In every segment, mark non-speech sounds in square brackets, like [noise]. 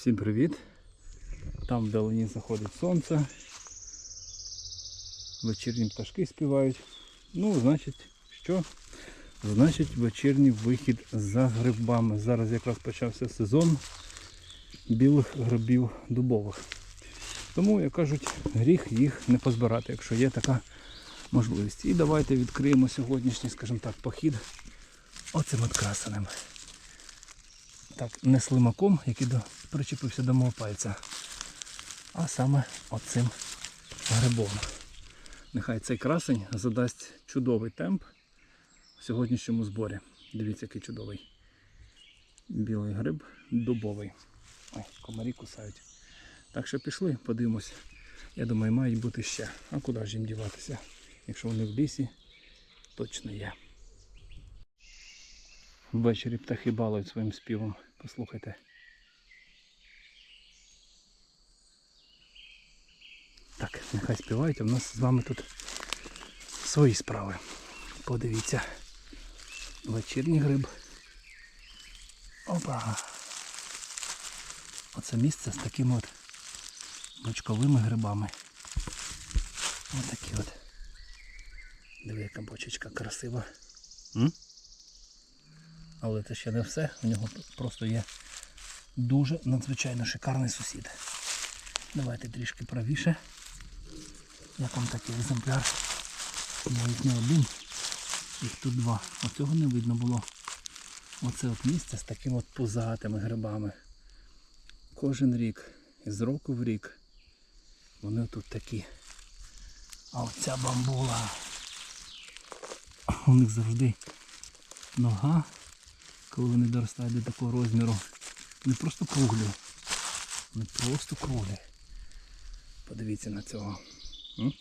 Всім привіт! Там вдалині заходить сонце. Вечірні пташки співають. Ну, значить, що? Значить, вечірній вихід за грибами. Зараз якраз почався сезон білих грибів дубових. Тому, як кажуть, гріх їх не позбирати, якщо є така можливість. І давайте відкриємо сьогоднішній, скажімо так, похід оцим от. Так, не слимаком, який до, причепився до мого пальця, а саме оцим грибом. Нехай цей красень задасть чудовий темп в сьогоднішньому зборі. Дивіться, який чудовий. Білий гриб дубовий. Ой, комарі кусають. Так що пішли, подивимось. Я думаю, мають бути ще. А куди ж їм діватися? Якщо вони в лісі, точно є. Ввечері птахи балують своїм співом. Послухайте. Так, нехай співають, а в нас з вами тут свої справи. Подивіться. Вечірній гриб. Опа. Оце місце з такими от бочковими грибами. Ось такі от. Диви, яка бочечка красива. М? Але це ще не все. У нього просто є дуже надзвичайно шикарний сусід. Давайте трішки правіше. Як вам такий екземпляр? Навіть не один. Їх тут два. Оцього не видно було. Оце от місце з такими от пузатими грибами. Кожен рік, із року в рік. Вони тут такі. А оця бамбула. У них завжди нога, коли вони доростають до такого розміру. Не просто круглі. Не просто круглі. Подивіться на цього. М?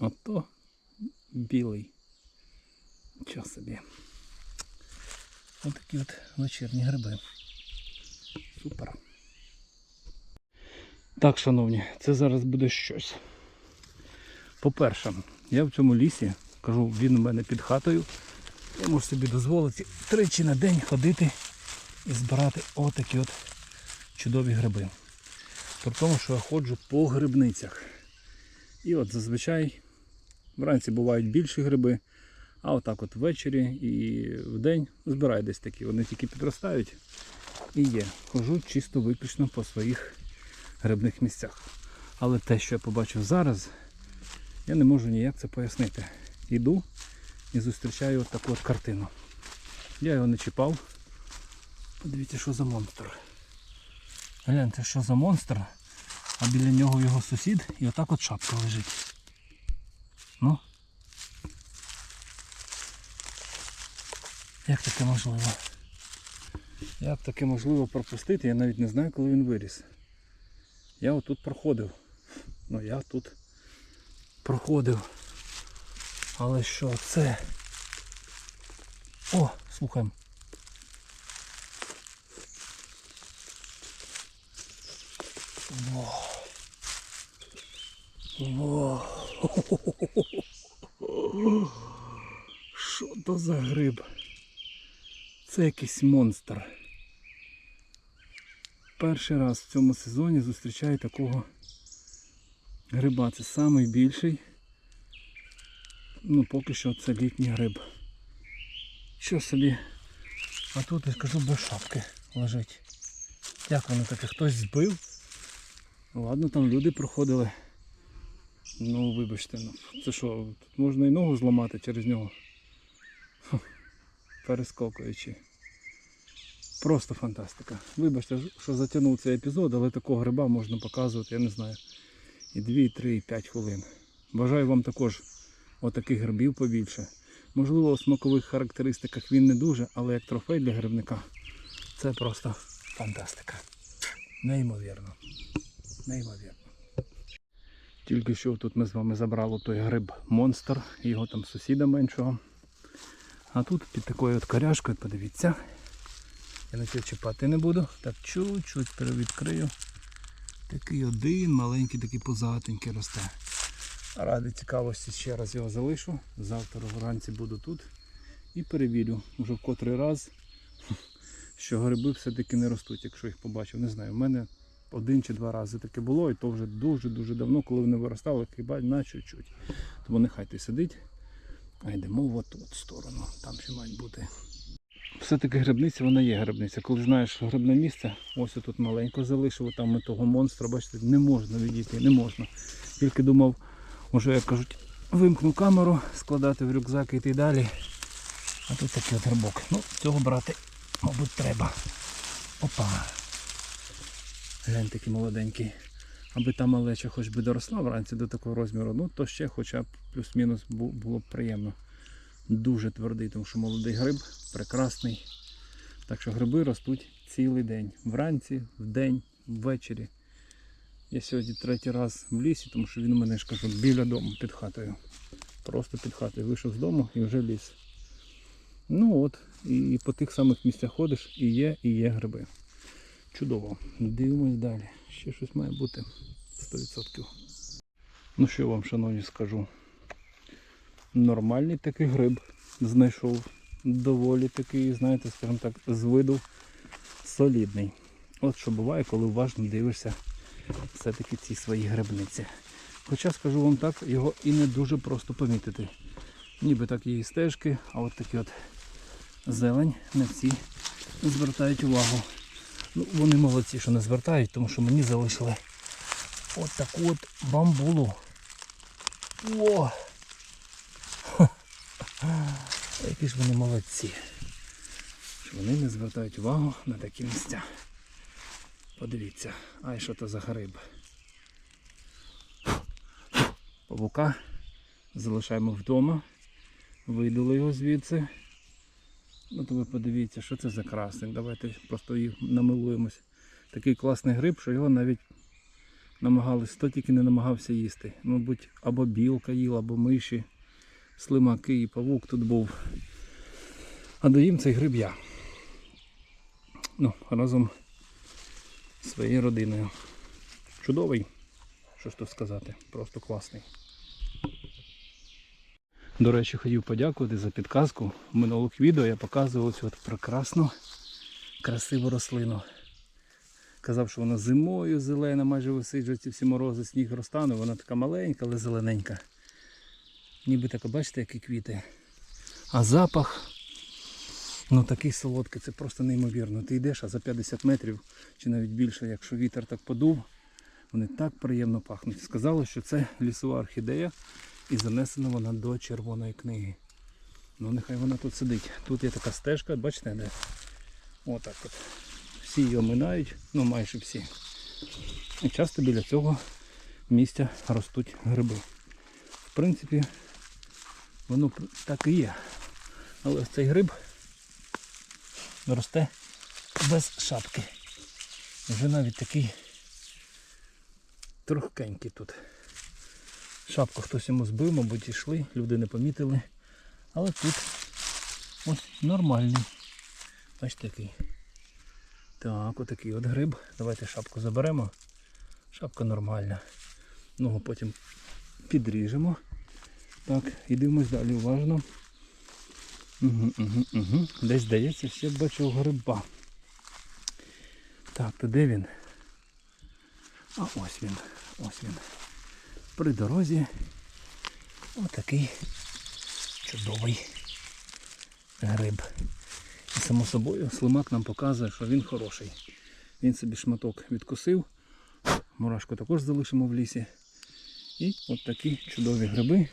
Ото білий. Нічого собі. Ось такі от вечірні гриби. Супер. Так, шановні, це зараз буде щось. По-перше, я в цьому лісі, кажу, він у мене під хатою. Я можу собі дозволити тричі на день ходити і збирати отакі от чудові гриби. При тому, що я ходжу по грибницях. І от зазвичай вранці бувають більші гриби, а отак от ввечері і вдень збираю десь такі. Вони тільки підростають і є. Хожу чисто виключно по своїх грибних місцях. Але те, що я побачив зараз, я не можу ніяк це пояснити. Іду і зустрічаю от таку от картину. Я його не чіпав. Подивіться, що за монстр. Гляньте, що за монстр, а біля нього його сусід і отак от шапка лежить. Ну. Як таке можливо? Як таке можливо пропустити, я навіть не знаю, коли він виріс. Я отут проходив. Ну я тут проходив. Але що це? О, слухаємо. Во. Во. Що то за гриб? Це якийсь монстр. Перший раз в цьому сезоні зустрічаю такого гриба. Це найбільший. Ну, поки що це літній гриб. Що собі? А тут я скажу без шапки лежить. Як воно таке? Хтось збив? Ладно, там люди проходили. Ну, вибачте, ну це що, тут можна і ногу зламати через нього. Перескокуючи. Просто фантастика. Вибачте, що затягнув цей епізод, але такого гриба можна показувати, я не знаю, і 2, 3, 5 хвилин. Бажаю вам також отаких грибів побільше. Можливо, у смакових характеристиках він не дуже, але як трофей для грибника це просто фантастика. Неймовірно. Неймовірно. Тільки що тут ми з вами забрали той гриб монстр, його там сусіда меншого. А тут під такою от коряшкою, подивіться. Я на цього чіпати не буду. Так чуть-чуть перевідкрию. Такий один маленький, такий позатенький росте. Ради цікавості ще раз його залишу. Завтра вранці буду тут і перевірю вже в котрий раз [laughs] що гриби все-таки не ростуть, якщо їх побачив. Не знаю, в мене один чи два рази таке було, і то вже дуже-дуже давно, коли вони виростали, хіба на чуть-чуть. Тому нехай ти сидить, а йдемо в оту от сторону. Там ще мають бути. Все-таки грибниця, вона є грибниця. Коли знаєш грибне місце, ось тут маленько залишило, там ми того монстра, бачите, не можна відійти, не можна. Тільки думав, може, як кажуть, вимкну камеру, складати в рюкзак і йти далі. А тут такий от грибок. Ну, цього брати, мабуть, треба. Опа. Глянь такий молоденький. Аби та малеча хоч би доросла вранці до такого розміру, ну то ще хоча б плюс-мінус було б приємно. Дуже твердий, тому що молодий гриб прекрасний. Так що гриби ростуть цілий день. Вранці, вдень, ввечері. Я сьогодні третій раз в лісі, тому що він у мене ж біля дому під хатою. Просто під хатою. Вийшов з дому і вже ліс. Ну от, і по тих самих місцях ходиш, і є, і є гриби. Чудово. Дивимось далі. Ще щось має бути 100%. Ну що вам, шановні, скажу. Нормальний такий гриб знайшов. Доволі такий, знаєте, скажімо так, з виду солідний. От що буває, коли уважно дивишся все-таки ці свої грибниці. Хоча скажу вам так, його і не дуже просто помітити. Ніби так є і стежки, а от такі от зелень не всі звертають увагу. Ну, вони молодці, що не звертають, тому що мені залишили от таку от бамбулу. О! [laughs] Які ж вони молодці. Що вони не звертають увагу на такі місця. Подивіться, ай що то за гриб. Павука залишаємо вдома. Видали його звідси. Ну то ви подивіться, що це за красник. Давайте просто їх намилуємось. Такий класний гриб, що його навіть намагались, хто тільки не намагався їсти. Мабуть, або білка їла, або миші, слимаки і павук тут був. А доїм цей гриб я. Ну, разом своєю родиною. Чудовий, що ж тут сказати, просто класний. До речі, хотів подякувати за підказку. В минулих відео я показував цю от прекрасну, красиву рослину. Казав, що вона зимою зелена, майже висиджується всі морози, сніг розтане, вона така маленька, але зелененька. Ніби така, бачите, які квіти. А запах, ну такий солодкий, це просто неймовірно. Ти йдеш, а за 50 метрів чи навіть більше, якщо вітер так подув, вони так приємно пахнуть. Сказали, що це лісова орхідея і занесена вона до червоної книги. Ну нехай вона тут сидить. Тут є така стежка, бачите, де? Отак от. Всі її оминають, ну майже всі. І часто біля цього місця ростуть гриби. В принципі, воно так і є. Але ось цей гриб росте без шапки. Вже навіть такий трохкенький тут. Шапку хтось йому збив, мабуть, йшли, люди не помітили. Але тут ось нормальний. Бачите який. Так, отакий от гриб. Давайте шапку заберемо. Шапка нормальна. Ногу потім підріжемо. Так, і дивимось далі уважно. Угу, угу. Десь здається, ще бачу гриба. Так, то де він? А ось він. Ось він. При дорозі отакий чудовий гриб. І само собою слимак нам показує, що він хороший. Він собі шматок відкусив. Мурашку також залишимо в лісі. І от такі чудові гриби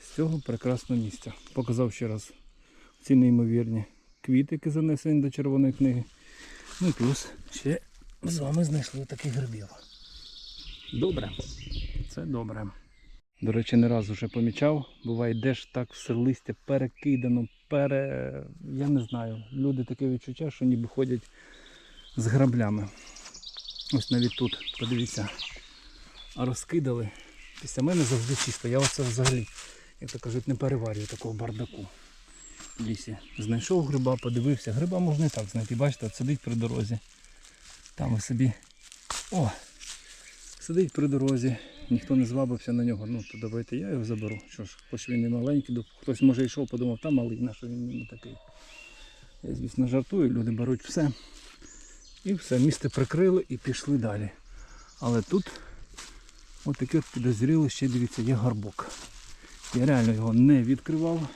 з цього прекрасного місця. Показав ще раз ці неймовірні квіти, які занесені до червоної книги. Ну і плюс ще з вами знайшли таких грибів. Добре. Це добре. До речі, не раз вже помічав. Буває, йдеш так все листя перекидано, пере. Я не знаю. Люди таке відчуття, що ніби ходять з граблями. Ось навіть тут, подивіться, а розкидали. Після мене завжди чисто. Я оце взагалі, як то кажуть, не переварюю такого бардаку. Лісі. Знайшов гриба, подивився. Гриба можна і так знайти. Бачите, от сидить при дорозі. Там собі. О! Сидить при дорозі, ніхто не звабився на нього. Ну, то давайте я його заберу. Що ж, хоч він і маленький, хтось може йшов, подумав, та малий, на що він не такий. Я, звісно, жартую, люди беруть все. І все, місце прикрили і пішли далі. Але тут от таке от підозріло, ще дивіться, є горбок. Я реально його не відкривав.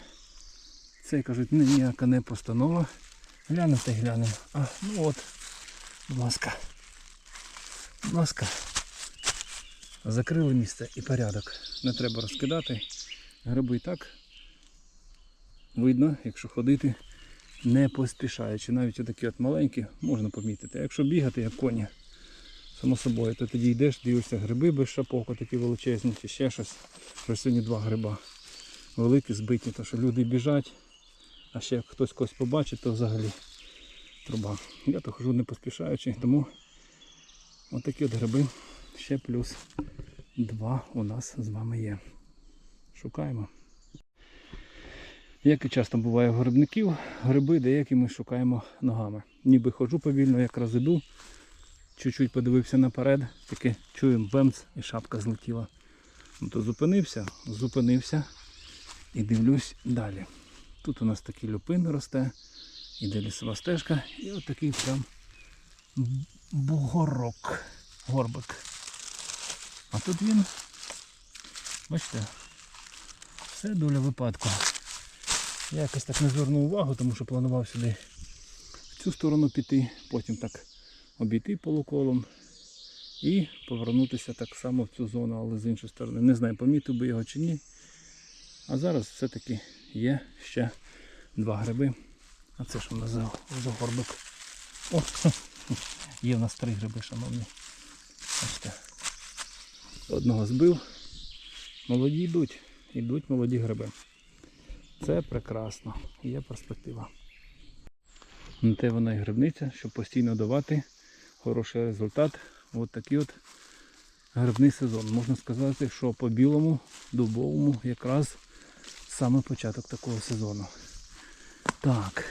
Це кажуть, не ніяка не постанова. Глянемо та й глянемо. А, ну от, будь ласка. Будь ласка. Закрили місце і порядок. Не треба розкидати. Гриби і так видно, якщо ходити не поспішаючи. Навіть отакі от маленькі можна помітити. Якщо бігати, як коні, само собою, то тоді йдеш, дивишся гриби без шапок, такі величезні, чи ще щось. Ось сьогодні два гриба. Великі, збиті, то що люди біжать, а ще як хтось когось побачить, то взагалі труба. Я то хожу не поспішаючи, тому отакі от гриби ще плюс два у нас з вами є. Шукаємо. Як і часто буває у грибників, гриби деякі ми шукаємо ногами. Ніби ходжу повільно, якраз іду, чуть-чуть подивився наперед, таки чуємо бемц і шапка злетіла. Ну, то зупинився, зупинився і дивлюсь далі. Тут у нас такий люпин росте, іде лісова стежка і от прям бугорок, горбик. А тут він, бачите, все доля випадку. Я якось так не звернув увагу, тому що планував сюди в цю сторону піти, потім так обійти полуколом і повернутися так само в цю зону, але з іншої сторони. Не знаю, помітив би його чи ні. А зараз все-таки є ще два гриби. А це ж у нас за, за горбик. О, [laughs] є в нас три гриби, шановні. Бачите. Одного збив. Молоді йдуть. Йдуть молоді гриби. Це прекрасно. Є перспектива. На те вона і грибниця, щоб постійно давати хороший результат. От такий от грибний сезон. Можна сказати, що по білому, дубовому якраз саме початок такого сезону. Так.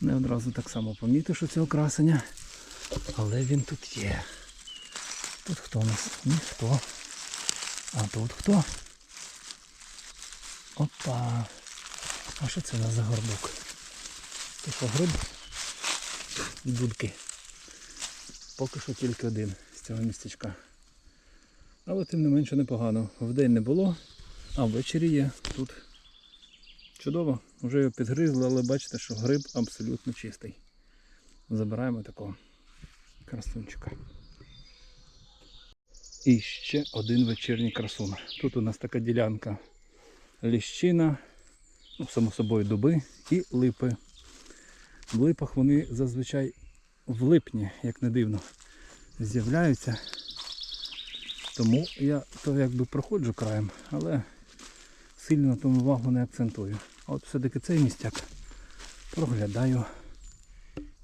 Не одразу так само помітив, що це окрасення. Але він тут є. Тут хто у нас? Ніхто. А тут хто? Опа. А що це у нас за горбок? Що гриб? Дудки. Поки що тільки один з цього містечка. Але тим не менше непогано. Вдень не було, а ввечері є тут. Чудово, вже його підгризли, але бачите, що гриб абсолютно чистий. Забираємо такого красунчика. І ще один вечірній красун. Тут у нас така ділянка ліщина, ну, само собою дуби і липи. В липах вони зазвичай в липні, як не дивно, з'являються. Тому я то якби проходжу краєм, але сильно на тому увагу не акцентую. А от все-таки цей містяк проглядаю.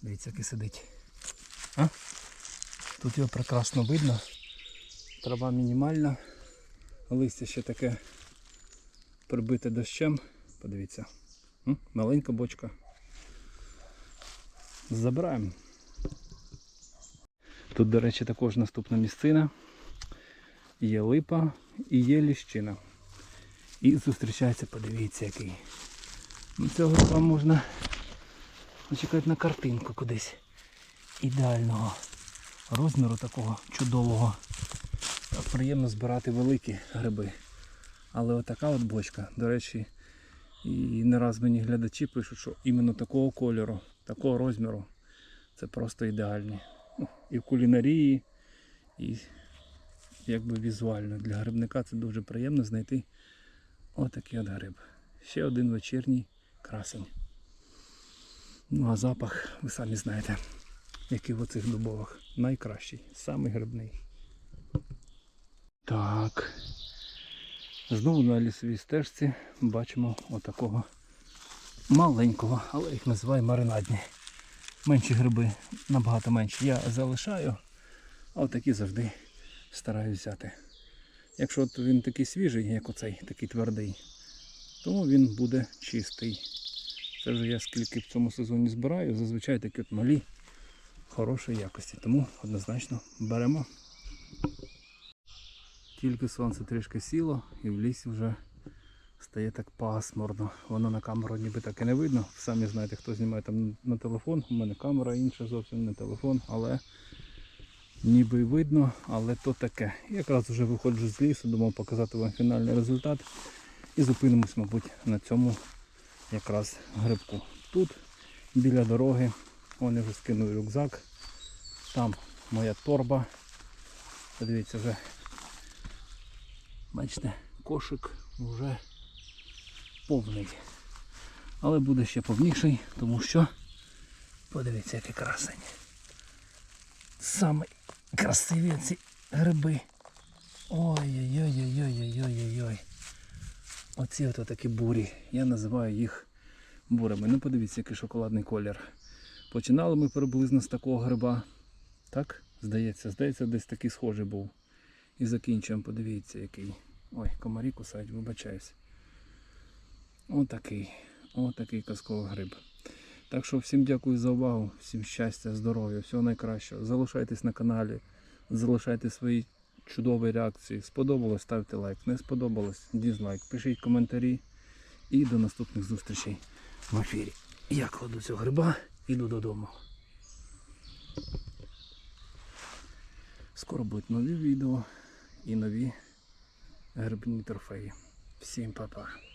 Дивіться, який сидить. А? Тут його прекрасно видно. Трава мінімальна, листя ще таке прибите дощем. Подивіться. Маленька бочка. Забираємо. Тут, до речі, також наступна місцина. Є липа і є ліщина. І зустрічається, подивіться, який. Ну, Цього вам можна чекати на картинку кудись. Ідеального розміру такого чудового. Приємно збирати великі гриби. Але отака от бочка, до речі, і не раз мені глядачі пишуть, що іменно такого кольору, такого розміру це просто ідеальні. Ну, І в кулінарії, і якби візуально для грибника це дуже приємно знайти отакий от гриб. Ще один вечірній красень. Ну а запах, ви самі знаєте, який в оцих дубових. Найкращий, самий грибний. Так. Знову на лісовій стежці бачимо отакого маленького, але їх називаю маринадні. Менші гриби, набагато менші. Я залишаю, а отакі завжди стараюсь взяти. Якщо от він такий свіжий, як оцей, такий твердий, то він буде чистий. Це вже я скільки в цьому сезоні збираю, зазвичай такі от малі, хорошої якості. Тому однозначно беремо. Тільки сонце трішки сіло і в лісі вже стає так пасмурно. Воно на камеру ніби так і не видно. Самі знаєте, хто знімає там на телефон. У мене камера інша зовсім не телефон, але ніби й видно, але то таке. Якраз вже виходжу з лісу, думав показати вам фінальний результат. І зупинимось, мабуть, на цьому якраз грибку. Тут біля дороги, вони вже скинув рюкзак. Там моя торба. Подивіться вже. Бачите, кошик вже повний. Але буде ще повніший, тому що подивіться, який красень. Саме красиві ці гриби. Ой-ой-ой-ой-ой-ой-ой-ой. Оці ото такі бурі. Я називаю їх бурами. Ну подивіться, який шоколадний колір. Починали ми приблизно з такого гриба. Так? Здається, здається, десь такий схожий був. І закінчуємо, подивіться, який. Ой, комарі кусають, вибачаюсь. Отакий. Отакий казковий гриб. Так що всім дякую за увагу, всім щастя, здоров'я, всього найкращого. Залишайтесь на каналі, залишайте свої чудові реакції. Сподобалось, ставте лайк. Не сподобалось, дізлайк. Пишіть коментарі. І до наступних зустрічей в ефірі. Я кладу цього гриба, іду додому. Скоро будуть нові відео і нові грибні трофеї. Всім па-па.